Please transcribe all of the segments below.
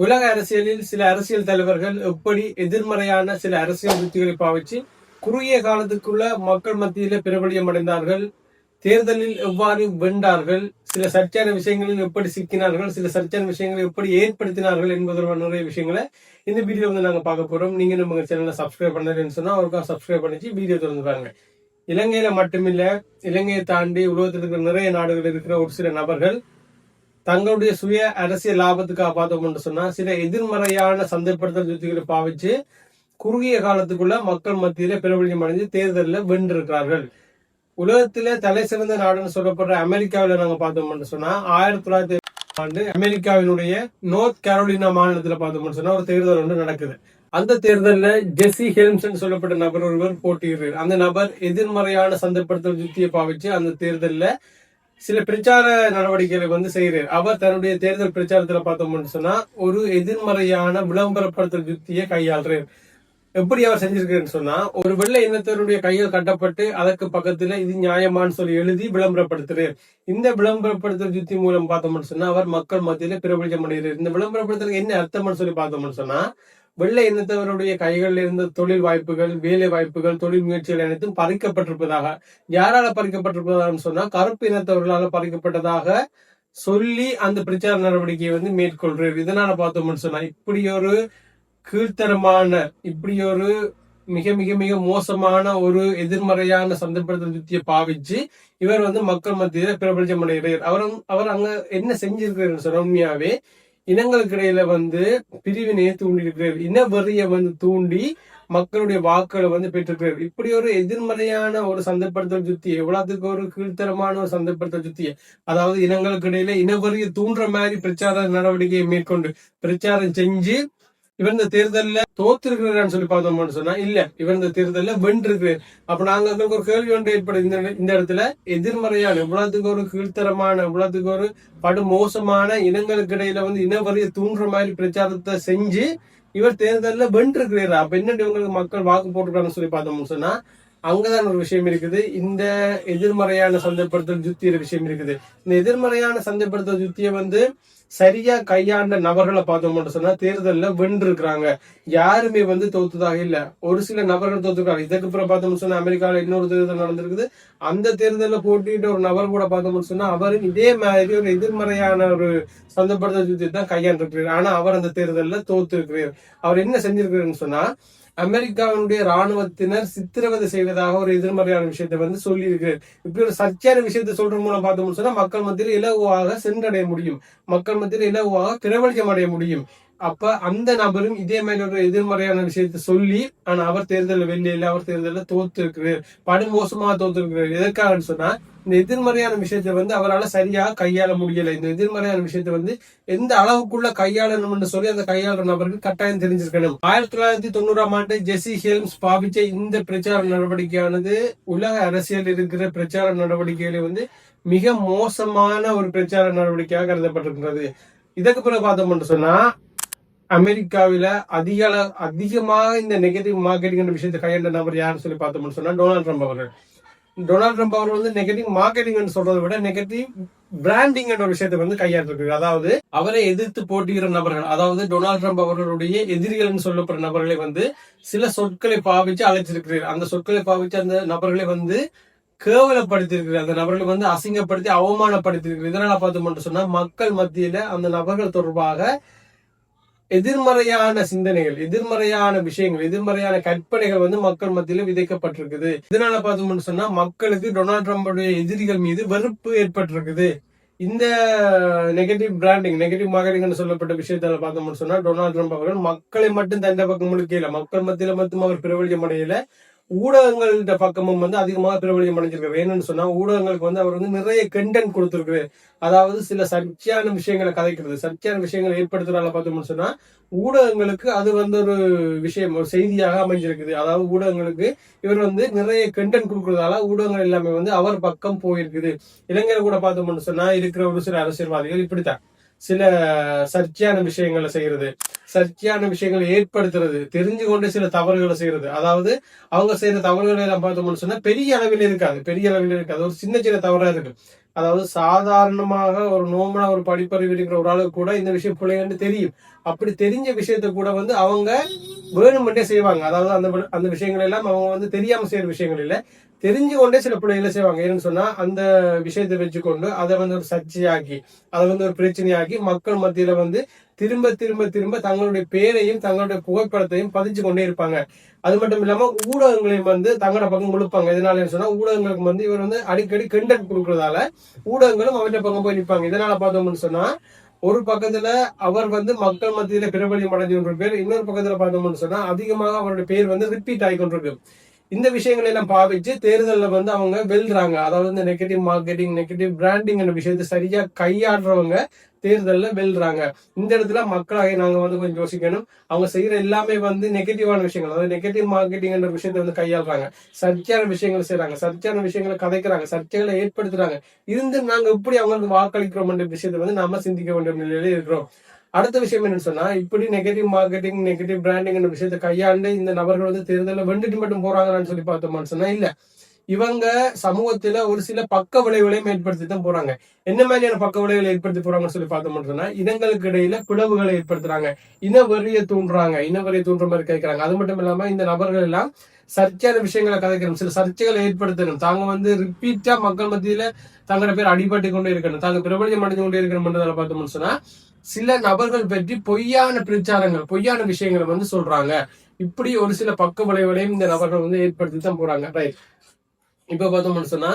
உலக அரசியலில் சில அரசியல் தலைவர்கள் எப்படி எதிர்மறையான சில அரசியல் யுக்திகளை பாவிச்சு குறுகிய காலத்துக்குள்ள மக்கள் மத்தியில பிரபலியம் அடைந்தார்கள் தேர்தலில் எவ்வாறு வென்றார்கள் சில சர்ச்சையான விஷயங்களில் எப்படி சிக்கினார்கள் சில சர்ச்சையான விஷயங்களை எப்படி ஏற்படுத்தினார்கள் என்பதற்கான நிறைய விஷயங்களை இந்த வீடியோ வந்து நாங்க பார்க்க போறோம். நீங்க நம்ம சேனலை சப்ஸ்கிரைப் பண்ணலன்னு சொன்னா அவருக்கு சப்ஸ்கிரைப் பண்ணிச்சு வீடியோ திறந்து பாருங்க. இலங்கையில மட்டுமில்ல இலங்கையை தாண்டி உலகத்தில் இருக்கிற நிறைய நாடுகள் இருக்கிற ஒரு சில நபர்கள் தங்களுடைய சுய அரசியல் லாபத்துக்காக பார்த்தோம்னு சொன்னா சில எதிர்மறையான சந்தைப்படுத்தல் யுத்திகளை பாவிச்சு குறுகிய காலத்துக்குள்ள மக்கள் மத்தியில பிரபலியம் அடைஞ்சு தேர்தலில் வென்றிருக்கிறார்கள். உலகத்திலே தலை சிறந்த நாடுன்னு சொல்லப்படுற அமெரிக்காவில நாங்க பார்த்தோம் சொன்னா ஆயிரத்தி தொள்ளாயிரத்தி ஆண்டு அமெரிக்காவினுடைய நோர்த் கரோலினா மாநிலத்துல பார்த்தோம்னு சொன்னா ஒரு தேர்தல் ஒன்று நடக்குது. அந்த தேர்தல்ல ஜெஸ்ஸி ஹெல்ம்சன் சொல்லப்பட்ட நபர் ஒருவர் போட்டியிடுறார். அந்த நபர் எதிர்மறையான சந்தைப்படுத்தல் யுத்தியை பாவிச்சு அந்த தேர்தல்ல சில பிரச்சார நடவடிக்கைகளுக்கு வந்து செய்கிறார் அவர் தன்னுடைய தேர்தல் பிரச்சாரத்துல பார்த்தோம்னு சொன்னா ஒரு எதிர்மறையான விளம்பரப்படுத்தல் யுக்தியை கையாளுறார். எப்படி அவர் செஞ்சிருக்காருன்னு சொன்னா ஒரு வெள்ளை இனத்தருடைய கையில் கட்டப்பட்டு அதற்கு பக்கத்துல இது நியாயமான்னு சொல்லி எழுதி விளம்பரப்படுத்துறாரு. இந்த விளம்பரப்படுத்தல் யுத்தி மூலம் பார்த்தோம்னு சொன்னா அவர் மக்கள் மத்தியில பிரபலிக்க அடைகிறார். இந்த விளம்பரப்படுத்தலுக்கு என்ன அர்த்தம்னு சொல்லி பார்த்தோம்னு சொன்னா வெள்ளை இனத்தவருடைய கைகளில் இருந்த தொழில் வாய்ப்புகள் வேலை வாய்ப்புகள் தொழில் முயற்சிகள் அனைத்தும் பறிக்கப்பட்டிருப்பதாக யாரால பறிக்கப்பட்டிருப்பதாக சொன்னா கருப்பு இனத்தவர்களால பறிக்கப்பட்டதாக சொல்லி அந்த பிரச்சார நடவடிக்கையை வந்து மேற்கொள்றாரு. இதனால பார்த்தோம்னு சொன்னா இப்படி ஒரு கீழ்த்தரமான இப்படி ஒரு மிக மிக மிக மோசமான ஒரு எதிர்மறையான சந்தர்ப்பத்தை யுத்தியை பாவிச்சு இவர் வந்து மக்கள் மத்தியில பிரபஞ்சம் அடைகிறார். அவர் அவர் அங்க என்ன செஞ்சிருக்கிறார் சொன்ன உண்மையாவே இனங்களுக்கு இடையில வந்து பிரிவினையை தூண்டி இருக்கிறார் இன வெறியை வந்து தூண்டி மக்களுடைய வாக்குகளை வந்து பெற்றிருக்கிறார் இப்படி ஒரு எதிர்மறையான ஒரு சந்தைப்படுத்தல் சுத்தி எவ்வளவுக்கு ஒரு கீழ்த்தரமான ஒரு சந்தைப்படுத்தல் சுத்திய அதாவது இனங்களுக்கு இடையில இனவெறியை தூண்டுற மாதிரி பிரச்சார நடவடிக்கையை மேற்கொண்டு பிரச்சாரம் செஞ்சு இவர் இந்த தேர்தல்ல தோத்திருக்கிறான்னு சொல்லி பார்த்தோம்னு சொன்னா இல்ல இவர் இந்த தேர்தல்ல வென்றிருக்கிறார் அப்ப நாங்க எங்களுக்கு ஒரு கேள்வி ஒன்று ஏற்படும். இந்த இந்த இடத்துல எதிர்மறையான இவ்வளவுக்கு ஒரு கீழ்த்தரமான இவ்வளவுக்கு ஒரு படு மோசமான இனங்களுக்கு இடையில வந்து இனவரிய தூண்டுற மாதிரி பிரச்சாரத்தை செஞ்சு இவர் தேர்தல்ல வென்றிருக்கிறார். அப்ப என்ன இவங்களுக்கு மக்கள் வாக்கு போட்டுருக்காங்கன்னு சொல்லி பார்த்தோம்னு சொன்னா அங்கதான் ஒரு விஷயம் இருக்குது. இந்த எதிர்மறையான சந்தைப்படுத்தல் யுத்திய விஷயம் இருக்குது. இந்த எதிர்மறையான சந்தைப்படுத்தல் யுத்தியை வந்து சரியா கையாண்ட நபர்களை பார்த்தோம்னு சொன்னா தேர்தல்ல வென்று இருக்கிறாங்க யாருமே வந்து தோத்துதாக இல்ல. ஒரு சில நபர்கள் தோத்துருக்காங்க. இதுக்கு அப்புறம் பார்த்தோம்னு சொன்னா அமெரிக்கால இன்னொரு தேர்தல் நடந்திருக்குது. அந்த தேர்தலில் போட்டிட்டு ஒரு நபர் கூட பார்த்தோம்னு சொன்னா அவரும் இதே மாதிரி ஒரு எதிர்மறையான ஒரு சந்தப்படுத்த யுத்தியை தான் கையாண்டிருக்கிறார். ஆனா அவர் அந்த தேர்தலில் தோத்து இருக்கிறார் அவர் என்ன செஞ்சிருக்கிறாருன்னு சொன்னா அமெரிக்காவினுடைய ராணுவத்தினர் சித்திரவதை செய்வதாக ஒரு எதிர்மறையான விஷயத்தை வந்து சொல்லி இருக்கிறார் இப்படி ஒரு சர்ச்சையான விஷயத்தை சொல்ற மூலம் பார்த்தோம்னு சொன்னா மக்கள் மத்தியில் இலகுவாக சென்றடைய முடியும். மக்கள் மத்தியில் இலகுவாக பிரபலியம் அடைய முடியும். அப்ப அந்த நபரும் இதே மாதிரி ஒரு எதிர்மறையான விஷயத்தை சொல்லி ஆனா அவர் தேர்தலில் வெள்ளையில அவர் தேர்தலில் தோத்து இருக்கிறார் படுமோசமா தோத்து இருக்கிறார் எதற்காகன்னு சொன்னா இந்த எதிர்மறையான விஷயத்தை வந்து அவரால் சரியாக கையாள முடியல. இந்த எதிர்மறையான விஷயத்தை வந்து எந்த அளவுக்குள்ள கையாளணும்னு சொல்லி அந்த கையாளுற நபருக்கு கட்டாயம் தெரிஞ்சிருக்கணும். ஆயிரத்தி தொள்ளாயிரத்தி தொண்ணூறாம் ஆண்டு ஜெசி ஹேல்ம்ஸ் பாவிச்ச இந்த பிரச்சார நடவடிக்கையானது உலக அரசியல் இருக்கிற பிரச்சார நடவடிக்கைகளை வந்து மிக மோசமான ஒரு பிரச்சார நடவடிக்கையாக கருதப்பட்டிருக்கிறது. இதுக்கு பிறகு பார்த்தோம்னு சொன்னா அமெரிக்காவில அதிக அதிகமாக இந்த நெகட்டிவ் மார்க்கெட்டிங் விஷயத்தை கையாண்ட நபர் யாருன்னு சொல்லி பார்த்தோம்னு சொன்னா டொனால்ட் ட்ரம்ப் அவர்கள். டொனால்ட் ட்ரம்ப் அவர் வந்து நெகட்டிவ் மார்க்கெட்டிங் சொல்றதை விட நெகட்டிவ் பிராண்டிங் என்ற ஒரு விஷயத்தை வந்து கையாண்டிருக்கு அதாவது அவரை எதிர்த்து போட்டியிடுற நபர்கள் அதாவது டொனால்ட் ட்ரம்ப் அவர்களுடைய எதிரிகள்னு சொல்லப்படுற நபர்களை வந்து சில சொற்களை பாவிச்சு அழைச்சிருக்கிறார். அந்த சொற்களை பாவிச்சு அந்த நபர்களை வந்து கேவலப்படுத்தியிருக்கிறார். அந்த நபர்களை வந்து அசிங்கப்படுத்தி அவமானப்படுத்தியிருக்கிறது இதனால பார்த்தோம்னு சொன்னா மக்கள் மத்தியில அந்த நபர்கள் தொடர்பாக எதிர்மறையான சிந்தனைகள் எதிர்மறையான விஷயங்கள் எதிர்மறையான கற்பனைகள் வந்து மக்கள் மத்தியில விதைக்கப்பட்டிருக்குது. இதனால பார்த்தோம்னு சொன்னா மக்களுக்கு டொனால்ட் ட்ரம்புடைய எதிரிகள் மீது வெறுப்பு ஏற்பட்டிருக்குது. இந்த நெகட்டிவ் பிராண்டிங் நெகட்டிவ் மார்க்கெட்டிங் சொல்லப்பட்ட விஷயத்தால பார்த்தோம்னு சொன்னா டொனால்ட் ட்ரம்ப் அவர்கள் மக்களை மட்டும் தண்ட பக்கம் முழுக்கையில மக்கள் மத்தியில மட்டும் அவர் பிரபலியம் அடையல ஊடகங்கள்ட பக்கமும் வந்து அதிகமாக பிரபலியம் அடைஞ்சிருக்கு வேணும்னு சொன்னா ஊடகங்களுக்கு வந்து அவர் வந்து நிறைய கண்டென்ட் கொடுத்துருக்கு அதாவது சில சர்ச்சையான விஷயங்களை கதைக்கிறது. சர்ச்சையான விஷயங்களை ஏற்படுத்துறதால பார்த்தோம்னு சொன்னா ஊடகங்களுக்கு அது வந்து ஒரு விஷயம் ஒரு செய்தியாக அமைஞ்சிருக்குது. அதாவது ஊடகங்களுக்கு இவர் வந்து நிறைய கண்டென்ட் கொடுக்கறதால ஊடகங்கள் எல்லாமே வந்து அவர் பக்கம் போயிருக்குது. இளைஞர் கூட பார்த்தோம்னு சொன்னா இருக்கிற ஒரு சில அரசியல்வாதிகள் இப்படித்தான். சில சர்ச்சையான விஷயங்களை செய்யறது சர்ச்சையான விஷயங்களை ஏற்படுத்துறது தெரிஞ்சு கொண்டு சில தவறுகளை செய்யறது. அதாவது அவங்க செய்யற தவறுகளை எல்லாம் பார்த்தோம்னு சொன்னா பெரிய அளவில் இருக்காது. பெரிய அளவில் இருக்காது. ஒரு சின்ன சின்ன தவறா இருக்கு அதாவது சாதாரணமாக ஒரு நோம்புனா ஒரு படிப்பறிவு இருக்கிற ஒரு ஆளுக்கு கூட இந்த விஷயம் பிள்ளைங்கன்னு தெரியும். அப்படி தெரிஞ்ச விஷயத்த கூட வந்து அவங்க வேணுமெண்டே செய்வாங்க. அதாவது அந்த அந்த விஷயங்கள் எல்லாம் அவங்க வந்து தெரியாம செய்யற விஷயங்கள் இல்ல. தெரிஞ்சு கொண்டே சில பிள்ளைகளை செய்வாங்க. ஏன்னு சொன்னா அந்த விஷயத்தை வச்சுக்கொண்டு அதை வந்து ஒரு சர்ச்சையாக்கி அதை வந்து ஒரு பிரச்சனையாக்கி மக்கள் மத்தியில வந்து திரும்ப திரும்ப திரும்ப தங்களுடைய பேரையும் தங்களுடைய புகைப்படத்தையும் பதிச்சு கொண்டே இருப்பாங்க. அது மட்டும் இல்லாம ஊடகங்களையும் வந்து தங்களோட பக்கம் கொடுப்பாங்க. இதனால சொன்னா ஊடகங்களுக்கு வந்து இவர் வந்து அடிக்கடி கண்டென்ட் கொடுக்கறதால ஊடகங்களும் அவற்றை பக்கம் போய் நிற்பாங்க இதனால பார்த்தோம்னு சொன்னா ஒரு பக்கத்துல அவர் வந்து மக்கள் மத்தியில பிரபலியம் அடைஞ்சு பேர் இன்னொரு பக்கத்துல பார்த்தோம்னு சொன்னா அதிகமாக அவருடைய பேர் வந்து ரிப்பீட் ஆகி கொண்டிருக்கு இந்த விஷயங்களை எல்லாம் பாவிச்சு தேர்தலில் வந்து அவங்க வெல்றாங்க. அதாவது இந்த நெகட்டிவ் மார்க்கெட்டிங் நெகட்டிவ் பிராண்டிங் விஷயத்தை சரியா கையாடுறவங்க தேர்தலில் வெல்றாங்க. இந்த இடத்துல மக்களாக நாங்க வந்து கொஞ்சம் யோசிக்கணும். அவங்க செய்யற எல்லாமே வந்து நெகட்டிவான விஷயங்கள். அதாவது நெகட்டிவ் மார்க்கெட்டிங் என்ற விஷயத்தை வந்து கையாளுறாங்க. சர்ச்சையான விஷயங்கள் செய்யறாங்க சர்ச்சையான விஷயங்களை கதைக்கிறாங்க. சர்ச்சைகளை ஏற்படுத்துறாங்க. இருந்து நாங்க எப்படி அவங்களுக்கு வாக்களிக்கிறோம் என்ற விஷயத்தை வந்து நாம சிந்திக்க வேண்டிய நிலையில இருக்கிறோம். அடுத்த விஷயம் என்னன்னு சொன்னா இப்படி நெகட்டிவ் மார்க்கெட்டிங் நெகட்டிவ் பிராண்டிங் விஷயத்தை கையாண்டு இந்த நபர்கள் வந்து தேர்தலில் வெண்டுட்டு மட்டும் போறாங்கன்னு சொல்லி பார்த்தோம்னு சொன்னா இல்ல. இவங்க சமூகத்துல ஒரு சில பக்க விளைவுகளையும் ஏற்படுத்தி தான் போறாங்க. என்ன மாதிரியான பக்க விளைவுகளை ஏற்படுத்தி போறாங்கன்னு சொல்லி பார்த்தோம்னு சொன்னா இனங்களுக்கு இடையில பிளவுகளை ஏற்படுத்துறாங்க. இன வரியை தூண்டுறாங்க. இன வரியை தூண்டுற மாதிரி கேட்கிறாங்க அது மட்டும் இல்லாம இந்த நபர்கள் எல்லாம் சர்ச்சையான விஷயங்களை கதைக்கணும். சில சர்ச்சைகளை ஏற்படுத்தணும். தாங்க வந்து ரிப்பீட்டா மக்கள் மத்தியில தங்களோட பேர் அடிபட்டு கொண்டே இருக்கணும். தாங்க பிரபலியம் அடைஞ்சு கொண்டே இருக்கணும்ன்றதால பார்த்தோம்னு சொன்னா சில நபர்கள் பற்றி பொய்யான பிரச்சாரங்கள் பொய்யான விஷயங்களை வந்து சொல்றாங்க. இப்படி ஒரு சில பக்க விளைவுகளையும் இந்த நபர்கள் வந்து ஏற்படுத்தி தான் போறாங்க. ரைட் இப்ப பார்த்தோம்னு சொன்னா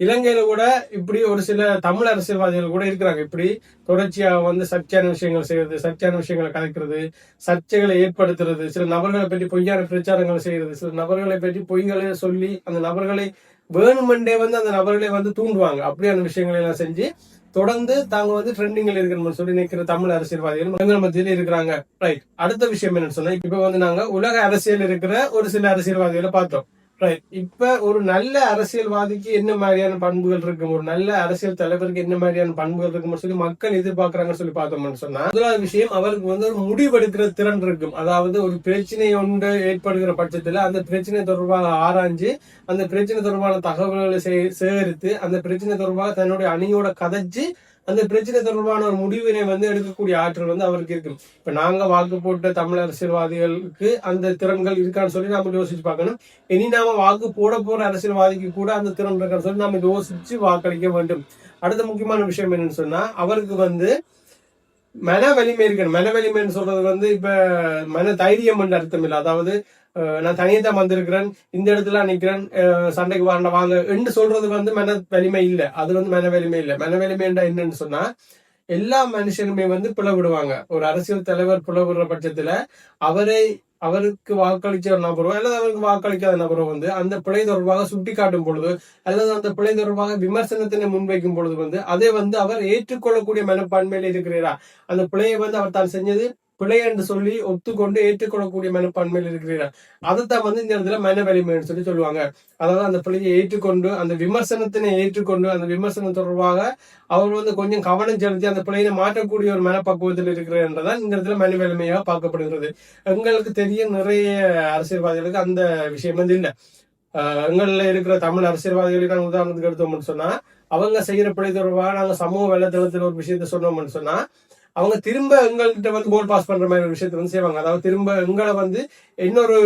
இலங்கையில கூட இப்படி ஒரு சில தமிழ் அரசியல்வாதிகள் கூட இருக்கிறாங்க. இப்படி தொடர்ச்சியாக வந்து சர்ச்சையான விஷயங்கள் செய்யறது சர்ச்சையான விஷயங்களை கலைக்கிறது சர்ச்சைகளை ஏற்படுத்துறது சில நபர்களை பற்றி பொய்யான பிரச்சாரங்கள் செய்யறது சில நபர்களை பற்றி பொய்களை சொல்லி அந்த நபர்களை வேணுமெண்டே வந்து அந்த நபர்களை வந்து தூண்டுவாங்க. அப்படியான விஷயங்களை எல்லாம் செஞ்சு தொடர்ந்து தாங்க வந்து ட்ரெண்டிங்ல இருக்கணும்னு சொல்லி நிற்கிற தமிழ் அரசியல்வாதிகள் எங்கள் மத்தியில் இருக்கிறாங்க. ரைட் அடுத்த விஷயம் என்னன்னு சொன்னா இப்ப வந்து நாங்க உலக அரசியல் இருக்கிற ஒரு சில அரசியல்வாதிகளை பார்த்தோம். ரைட் இப்ப ஒரு நல்ல அரசியல்வாதிக்கு என்ன மாதிரியான பண்புகள் இருக்கும்? ஒரு நல்ல அரசியல் தலைவருக்கு என்ன மாதிரியான பண்புகள் இருக்கும்னு சொல்லி மக்கள் எதிர்பார்க்கறாங்கன்னு சொல்லி பார்த்தோம்னு சொன்னா முதலாவது விஷயம் அவருக்கு வந்து ஒரு முடிவெடுக்கிற திறன் இருக்கும். அதாவது ஒரு பிரச்சனை ஒன்று ஏற்படுகிற பட்சத்துல அந்த பிரச்சனை தொடர்பாக ஆராய்ஞ்சு அந்த பிரச்சனை தொடர்பான தகவல்களை சேகரித்து அந்த பிரச்சனை தொடர்பாக தன்னுடைய அணியோட கதைச்சு அந்த பிரச்சனை தொடர்பான ஒரு முடிவினை வந்து எடுக்கக்கூடிய ஆற்றல் வந்து அவருக்கு இருக்கு இப்ப நாங்க வாக்கு போட்ட தமிழ் அரசியல்வாதிகளுக்கு அந்த திறன்கள் இருக்கான்னு சொல்லி நாம யோசிச்சு பார்க்கணும். இனி நாம வாக்கு போட போற அரசியல்வாதிக்கு கூட அந்த திறன் இருக்கான்னு சொல்லி நாம யோசிச்சு வாக்களிக்க வேண்டும். அடுத்த முக்கியமான விஷயம் என்னன்னு சொன்னா அவருக்கு வந்து மன வலிமை இருக்கணும். மன வலிமைன்னு சொல்றது வந்து இப்ப மன தைரியம் அர்த்தம் இல்லை. அதாவது நான் தனியே தான் வந்திருக்கிறேன் இந்த இடத்துல நிக்கிறேன் சண்டைக்கு வாண்ட வாங்க என்று சொல்றது வந்து மன வலிமை இல்லை. அது வந்து மன வலிமை இல்லை. மன வலிமைன்றா என்னன்னு சொன்னா எல்லா மனுஷனுமே வந்து பிளவிடுவாங்க ஒரு அரசியல் தலைவர் பிளவுடுற பட்சத்துல அவரை அவருக்கு வாக்களிச்ச ஒரு நபரோ அல்லது அவருக்கு வாக்களிக்காத நபரோ வந்து அந்த பிழை தொடர்பாக சுட்டி காட்டும் பொழுது அல்லது அந்த பிழை தொடர்பாக விமர்சனத்தினை முன்வைக்கும் பொழுது வந்து அதை வந்து அவர் ஏற்றுக்கொள்ளக்கூடிய மனப்பான்மையில இருக்கிறாரா? அந்த பிழையை வந்து அவர் தான் செஞ்சது. பிழை என்று சொல்லி ஒத்துக்கொண்டு ஏற்றுக்கொள்ளக்கூடிய மனப்பான்மையில் இருக்கிறீர்கள். அதைத்தான் வந்து இந்த இடத்துல மன வலிமைன்னு சொல்லி சொல்லுவாங்க. அதாவது அந்த பிள்ளையை ஏற்றுக்கொண்டு அந்த விமர்சனத்தினை ஏற்றுக்கொண்டு அந்த விமர்சனம் தொடர்பாக அவர் வந்து கொஞ்சம் கவனம் செலுத்தி அந்த பிள்ளையை மாற்றக்கூடிய ஒரு மனப்பக்குவத்தில் இருக்கிறார் என்றதான் இந்த இடத்துல மன வலிமையாக பார்க்கப்படுகிறது. எங்களுக்கு தெரிய நிறைய அரசியல்வாதிகளுக்கு அந்த விஷயம் வந்து இல்லை. எங்கள்ல இருக்கிற தமிழ் அரசியல்வாதிகளுக்கு நாங்கள் உதாரணத்துக்கு எடுத்தோம்னு சொன்னா அவங்க செய்யற பிழை தொடர்பாக நாங்க சமூக வலைதளத்தில் ஒரு விஷயத்த சொன்னோம்னு சொன்னா அவங்க திரும்ப எங்கள்கிட்ட வந்து கோல் பாஸ் பண்ற மாதிரி ஒரு விஷயத்த வந்து செய்வாங்க. அதாவது திரும்ப எங்களை வந்து இன்னொரு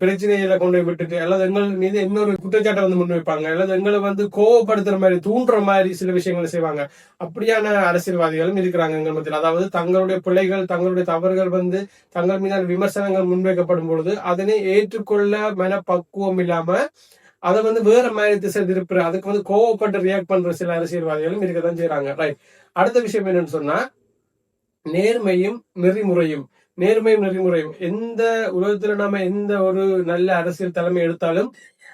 பிரச்சனையில கொண்டு போய் விட்டுட்டு அல்லது எங்கள் மீது இன்னொரு குற்றச்சாட்டை வந்து முன்வைப்பாங்க அல்லது எங்களை வந்து கோவப்படுத்துற மாதிரி தூண்டுற மாதிரி சில விஷயங்களை செய்வாங்க. அப்படியான அரசியல்வாதிகளும் இருக்கிறாங்க எங்கள் மத்தியில். அதாவது தங்களுடைய பிள்ளைகள் தங்களுடைய தவறுகள் வந்து தங்கள் மீதான விமர்சனங்கள் முன்வைக்கப்படும் பொழுது அதனை ஏற்றுக்கொள்ள மனப்பக்குவம் இல்லாம அதை வந்து வேற மாதிரி திசை திருப்புற அதுக்கு வந்து கோவப்பட்டு ரியாக்ட் பண்ற சில அரசியல்வாதிகளும் இருக்கதான் செய்யறாங்க ரைட் அடுத்த விஷயம் என்னன்னு சொன்னா நேர்மையும் நெறிமுறையும் நேர்மையும் நெறிமுறையும். எந்த உலகத்துல நாம எந்த ஒரு நல்ல அரசியல் தலைமை எடுத்தாலும்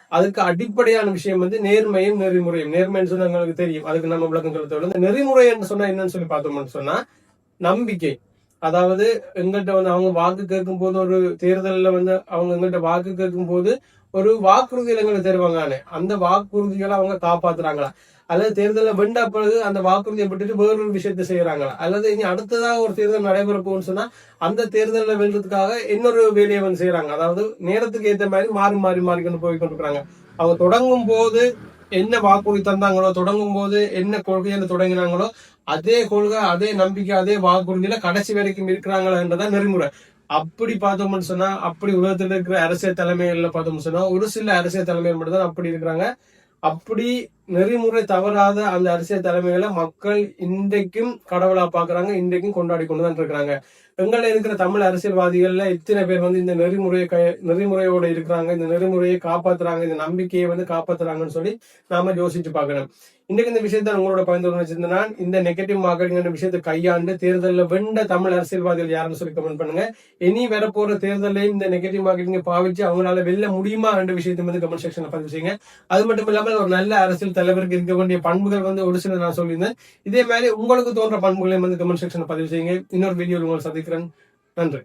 அதுக்கு அடிப்படையான விஷயம் வந்து நேர்மையும் நெறிமுறையும். நேர்மைன்னு சொன்னா எங்களுக்கு தெரியும். அதுக்கு நம்ம விளக்கம் சொல்ல இந்த நெறிமுறைன்னு சொன்னா என்னன்னு சொல்லி பார்த்தோம்னு சொன்னா நம்பிக்கை. அதாவது எங்கள்கிட்ட வந்து அவங்க வாக்கு கேட்கும் போது ஒரு தேர்தலில் வந்து அவங்க எங்கள்கிட்ட வாக்கு கேட்கும் போது ஒரு வாக்குறுதிகள் எங்களுக்கு தருவாங்க அந்த வாக்குறுதிகளை அவங்க காப்பாத்துறாங்களா? அல்லது தேர்தலில் வெண்டா பிறகு அந்த வாக்குறுதியை விட்டுட்டு வேறொரு விஷயத்தை செய்யறாங்களா அல்லது இனி அடுத்ததாக ஒரு தேர்தல் நடைபெற போகும்னு சொன்னா அந்த தேர்தலில் வெல்றதுக்காக இன்னொரு வேலையை வந்து செய்யறாங்க அதாவது நேரத்துக்கு ஏற்ற மாதிரி மாறி மாறி மாறி கொண்டு போய் கொண்டிருக்கிறாங்க. அவங்க தொடங்கும் போது என்ன வாக்குறுதி தந்தாங்களோ தொடங்கும் போது என்ன கொள்கையில தொடங்கினாங்களோ அதே கொள்கை அதே நம்பிக்கை அதே வாக்குறுதியில கடைசி வரைக்கும் இருக்கிறாங்களான்றதான் நெறிமுறை. அப்படி பார்த்தோம்னு சொன்னா அப்படி உலகத்துல இருக்கிற அரசியல் தலைமைகள்ல பார்த்தோம்னு சொன்னா ஒரு சில அரசியல் தலைமைகள் மட்டும் தான் அப்படி இருக்கிறாங்க. அப்படி நெறிமுறை தவறாத அந்த அரசியல் தலைமைகளை மக்கள் இன்றைக்கும் கடவுளா பாக்குறாங்க இன்றைக்கும் கொண்டாடி கொண்டுதான் இருக்கிறாங்க. எங்கள இருக்கிற தமிழ் அரசியல்வாதிகள்ல இத்தனை பேர் வந்து இந்த நெறிமுறையை க- நெறிமுறையோட இருக்கிறாங்க இந்த நெறிமுறையை காப்பாத்துறாங்க இந்த நம்பிக்கையை வந்து காப்பாத்துறாங்கன்னு சொல்லி நாம யோசிச்சு பார்க்கணும். இன்னைக்கு இந்த விஷயத்தை உங்களோட பகிர்ந்து வச்சிருந்தேன் இந்த நெகட்டிவ் மார்க்கெட்டிங் விஷயத்தை கையாண்டு தேர்தலில் வெண்ட தமிழ் அரசியல்வாதிகள் யாருன்னு சொல்லி கமெண்ட் பண்ணுங்க. இனி வரப்போற தேர்தலையும் இந்த நெகட்டிவ் மார்க்கெட்டிங்கை பாவிச்சு அவங்களால வெல்ல முடியுமா என்ற விஷயத்தை வந்து கமெண்ட் செக்ஷன்ல பதிவு செய்யுங்க. அது மட்டும் இல்லாமல் ஒரு நல்ல அரசியல் தலைவருக்கு இருக்க வேண்டிய பண்புகள் வந்து ஒரு சில நான் சொல்லியிருந்தேன். இதே மாதிரி உங்களுக்கு தோன்ற பண்புகளையும் வந்து கமெண்ட் செக்ஷன் பதிவு செய்யுங்க. இன்னொரு வீடியோவில் உங்களை சந்திக்கிறேன். நன்றி.